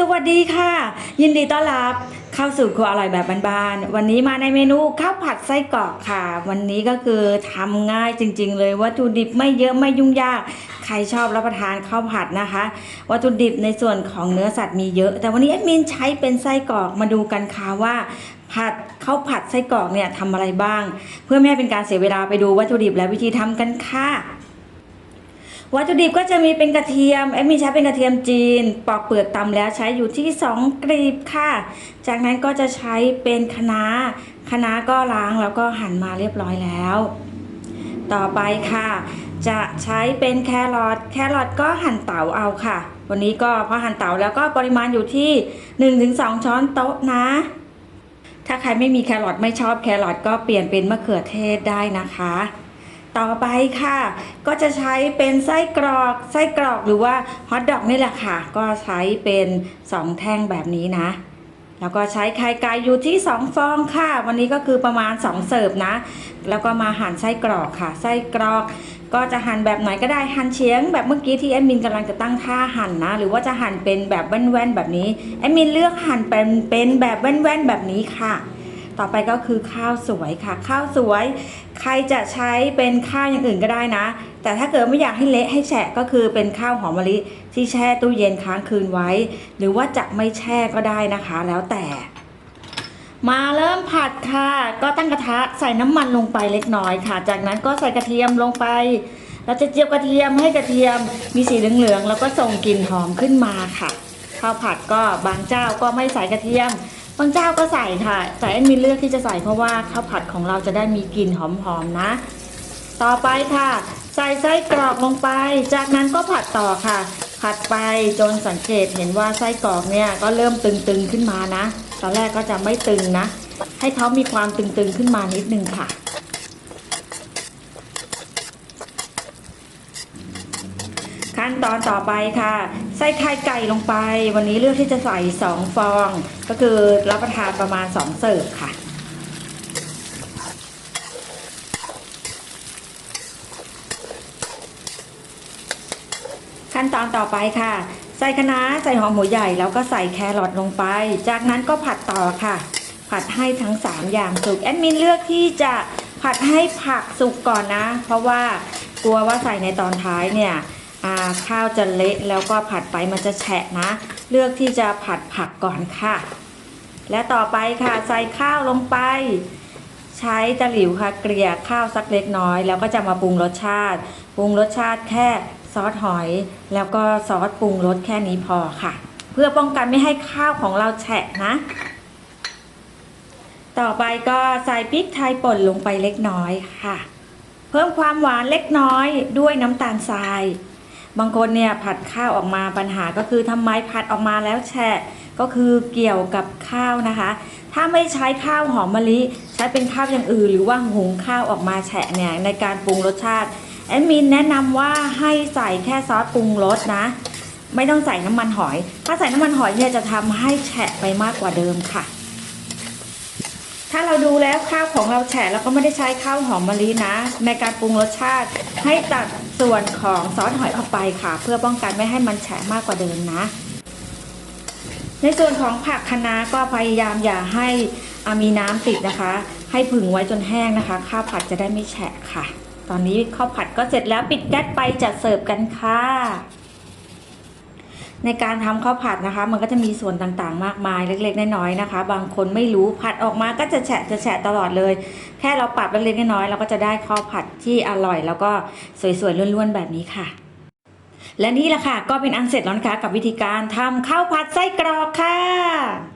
สวัสดีค่ะ ยินดีต้อนรับเข้าสู่ครัวอร่อยแบบบ้านๆวันนี้มาในเมนูข้าวผัดไส้กรอกค่ะ วันนี้ก็คือทำง่ายจริง ๆ เลยวัตถุดิบไม่เยอะไม่ยุ่งยาก ใครชอบรับประทานข้าวผัดนะคะ วัตถุดิบในส่วนของเนื้อสัตว์มีเยอะ แต่วันนี้แอดมินใช้เป็นไส้กรอกมาดูกันค่ะว่าผัดข้าวผัดไส้กรอกเนี่ยทำอะไรบ้าง เพื่อไม่ให้เป็นการเสียเวลาไปดูวัตถุดิบและวิธีทำกันค่ะ วัตถุดิบก็จะมีเป็นกระเทียมเอ็มมีใช้เป็นกระเทียมจีน ปอกเปลือกตำแล้วใช้อยู่ที่ 2กรีบค่ะ จากนั้นก็จะใช้เป็นคะน้าคะน้าก็ล้างแล้วก็หั่นมาเรียบร้อยแล้ว ต่อไปค่ะ จะใช้เป็นแครอทแครอทก็หั่นเต๋าเอาค่ะ วันนี้ก็พอหั่นเต๋าแล้วก็ปริมาณอยู่ที่ 1-2 ช้อนโต๊ะนะถ้าใครไม่มีแครอทไม่ชอบแครอทก็เปลี่ยนเป็นมะเขือเทศได้นะคะ ต่อไปค่ะ ก็จะใช้เป็นไส้กรอกไส้กรอกหรือว่าฮอทดอกนี่แหละค่ะ ก็ใช้เป็น2แท่งแบบนี้นะ แล้วก็ใช้ไข่ไก่อยู่ที่2ฟองค่ะ วันนี้ก็คือประมาณ2เสิร์ฟนะ แล้วก็มาหั่นไส้กรอกค่ะ ไส้กรอกก็จะหั่นแบบไหนก็ได้หั่นเฉียง แบบเมื่อกี้ที่แอดมินกำลังจะตั้งท่าหั่นนะ หรือว่าจะหั่นเป็นแบบแว่นๆแบบนี้แอดมินเลือกหั่นเป็นเป็นแบบแว่นๆแบบนี้ค่ะ ต่อไปก็คือข้าวสวยค่ะ ข้าวสวย ใครจะใช้เป็นข้าวอย่างอื่นก็ได้นะ แต่ถ้าเกิดไม่อยากให้เละให้แฉะก็คือเป็นข้าวหอมมะลิที่แช่ตู้เย็นค้างคืนไว้ หรือว่าจะไม่แช่ก็ได้นะคะ แล้วแต่ มาเริ่มผัดค่ะ ก็ตั้งกระทะใส่น้ำมันลงไปเล็กน้อยค่ะ จากนั้นก็ใส่กระเทียมลงไปเราจะเจียวกระเทียมให้กระเทียมมีสีเหลืองๆแล้วก็ส่งกลิ่นหอมขึ้นมาค่ะข้าวผัดก็บางเจ้าก็ไม่ใส่กระเทียม บางเจ้าก็ใส่ค่ะ แต่แอนมีเลือกที่จะใส่เพราะว่าข้าวผัดของเราจะได้มีกลิ่นหอมๆนะ ต่อไปค่ะ ใส่ไส้กรอกลงไป จากนั้นก็ผัดต่อค่ะ ผัดไปจนสังเกตเห็นว่าไส้กรอกเนี่ยก็เริ่มตึงๆขึ้นมานะ ตอนแรกก็จะไม่ตึงนะ ให้เขามีความตึงๆขึ้นมานิดนึงค่ะ ขั้นตอนต่อไปค่ะ ใส่ไข่ไก่ลงไป วันนี้เลือกที่จะใส่2ฟอง ก็คือรับประทานประมาณ2เสิร์ฟค่ะ ขั้นตอนต่อไปค่ะ ใส่คะน้าใส่หอมหัวใหญ่แล้วก็ใส่แครอทลงไป จากนั้นก็ผัดต่อค่ะ ผัดให้ทั้ง 3 อย่างสุกแอดมินเลือกที่จะผัดให้ผักสุกก่อนนะ เพราะว่ากลัวว่าใส่ในตอนท้ายเนี่ย ข้าวจะเละแล้วก็ผัดไปมันจะแฉะนะ เลือกที่จะผัดผักก่อนค่ะ และต่อไปค่ะใส่ข้าวลงไป ใช้ตะหลิวค่ะ เกลี่ยข้าวสักเล็กน้อย แล้วก็จะมาปรุงรสชาติ ปรุงรสชาติแค่ซอสหอย แล้วก็ซอสปรุงรสแค่นี้พอค่ะ เพื่อป้องกันไม่ให้ข้าวของเราแฉะนะ ต่อไปก็ใส่พริกไทยป่นลงไปเล็กน้อยค่ะ เพิ่มความหวานเล็กน้อยด้วยน้ำตาลทราย บางคนเนี่ยผัดข้าวออกมาปัญหาก็คือทำไมผัดออกมาแล้วแฉะก็คือเกี่ยวกับข้าวนะคะ ถ้าไม่ใช้ข้าวหอมมะลิ ใช้เป็นข้าวอย่างอื่น หรือว่าหุงข้าวออกมาแฉะเนี่ยในการปรุงรสชาติแอดมินแนะนำว่าให้ใส่แค่ซอสปรุงรสนะ ไม่ต้องใส่น้ำมันหอย ถ้าใส่น้ำมันหอยเนี่ยจะทำให้แฉะไปมากกว่าเดิมค่ะ ถ้าเราดูแล้วข้าวของเราแฉะแล้วก็ไม่ได้ใช้ข้าวหอมมะลินะ ในการปรุงรสชาติให้ตัดส่วนของซอสหอยออกไปค่ะ เพื่อป้องกันไม่ให้มันแฉะมากกว่าเดิมนะ ในส่วนของผักคะน้าก็พยายามอย่าให้มีน้ำติดนะคะ ให้ผึ่งไว้จนแห้งนะคะ ข้าวผัดจะได้ไม่แฉะค่ะ ตอนนี้ข้าวผัดก็เสร็จแล้วปิดแก๊สไปจัดเสิร์ฟกันค่ะ ในการทำข้าวผัดนะคะ มันก็จะมีส่วนต่างๆ มากมายเล็กๆน้อยๆนะคะ บางคนไม่รู้ผัดออกมาก็จะแฉะจะแฉะตลอดเลย แค่เราปรับเล็กๆน้อยๆเราก็จะได้ข้าวผัดที่อร่อย แล้วก็สวยๆล้วนๆแบบนี้ค่ะ และนี่แหละค่ะก็เป็นอันเสร็จแล้วนะคะกับวิธีการทำข้าวผัดไส้กรอกค่ะ